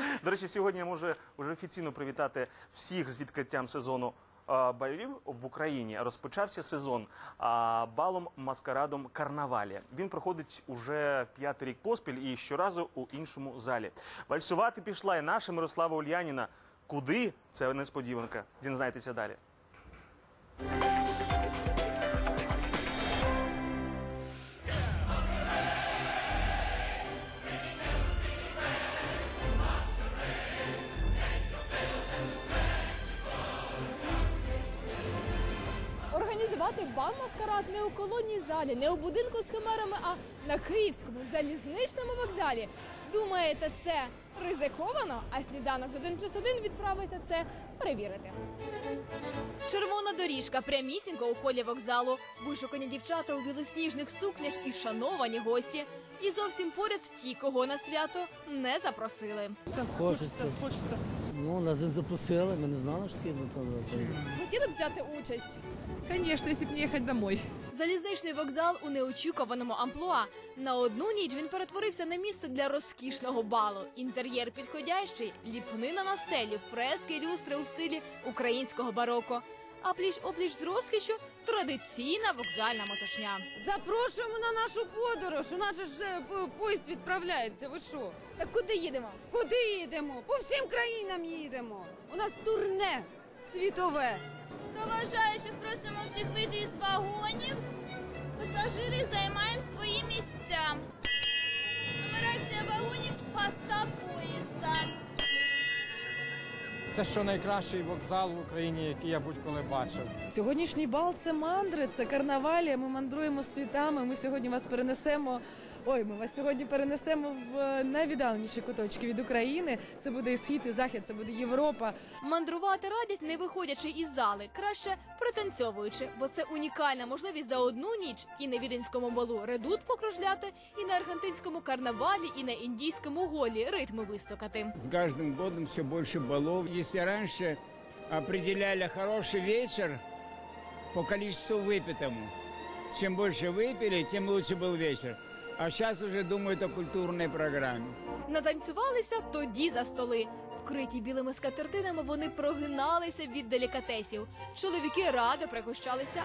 До речі, сьогодні я можу вже офіційно привітати всіх з відкриттям сезону а, балів в Україні. Розпочався сезон а, балом маскарадом карнавалі. Він проходить уже п'ятий рік поспіль і щоразу у іншому залі. Вальсувати пішла і наша Мирослава Ульяніна. Куди це несподіванка? Дізнайтеся далі. Організувати бал маскарад не у колонній залі, не у будинку з химерами, а на київському залізничному вокзалі. Думаєте, це ризиковано? А сніданок з 1 плюс 1 відправиться це перевірити. Червона доріжка прямісінько у холі вокзалу. Вишукані дівчата у білосніжних сукнях і шановані гості. І зовсім поряд ті, кого на свято не запросили. Хочеться. Хочеться. Ну, нас не запросили, ми не знали, що таке. Хотіли б взяти участь. Звісно, якщо б не їхати домой. Залізничний вокзал у неочікуваному амплуа. На одну ніч він перетворився на місце для розкішного балу. Інтер'єр підходящий, ліпнина на стелі, фрески, люстри у стилі українського бароко. А пліч опліч з розкішю традиційна вокзальна мотошня. Запрошуємо на нашу подорож. У нас же ж е, по- поїзд відправляється. Ви що? Так куди їдемо? Куди їдемо? По всім країнам їдемо. У нас турне світове. Проважаючих просимо всіх вийти із вагонів. Пасажири займаємо свої місця. Нумерація вагонів з фаста. Це що найкращий вокзал в Україні, який я будь-коли бачив. Сьогоднішній бал це мандри, це карнавалі. Ми мандруємо світами. Ми сьогодні вас перенесемо. Ой, ми вас сьогодні перенесемо в е, найвіддаленіші куточки від України. Це буде і схід, і захід, це буде Європа. Мандрувати радять, не виходячи із зали, краще пританцьовуючи, бо це унікальна можливість за одну ніч і на віденському балу редут покружляти, і на аргентинському карнавалі, і на індійському голі ритми вистукати. С каждым годом все больше балов. Если раньше определяли хороший вечер по количеству выпитому, чем больше выпили, тем лучше был вечер. А зараз уже думають о культурній програмі. Натанцювалися тоді за столи. Вкриті білими скатертинами вони прогиналися від делікатесів. Чоловіки радо пригощалися,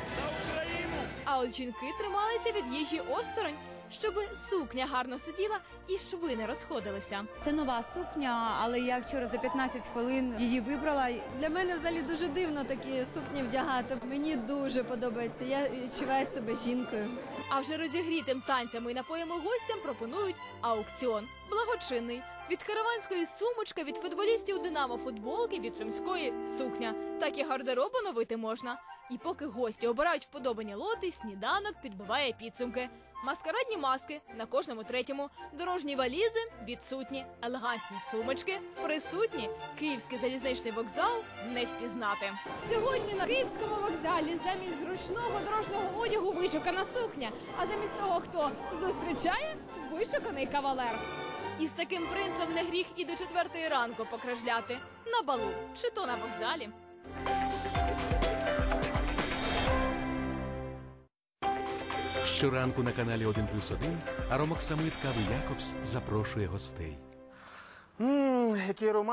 а от жінки трималися від їжі осторонь, щоби сукня гарно сиділа і шви не розходилися. Це нова сукня, але я вчора за 15 хвилин її вибрала. Для мене взагалі дуже дивно такі сукні вдягати. Мені дуже подобається. Я відчуваю себе жінкою. А вже розігрітим танцями і напоями гостям пропонують аукціон благочинний. Від караванської сумочка, від футболістів Динамо футболки, від сумської сукня. Так і гардероб оновити можна. І поки гості обирають вподобані лоти, сніданок підбиває підсумки. Маскарадні маски на кожному третьому, дорожні валізи відсутні, елегантні сумочки присутні. Київський залізничний вокзал не впізнати. Сьогодні на київському вокзалі замість зручного дорожнього одягу вишукана сукня. А замість того, хто зустрічає, вишуканий кавалер. І з таким принцем не гріх і до четвертої ранку покражляти на балу чи то на вокзалі. Щоранку на каналі 1 плюс 1 Аромоксамит Кави Якобс запрошує гостей. Ммм, який аромат.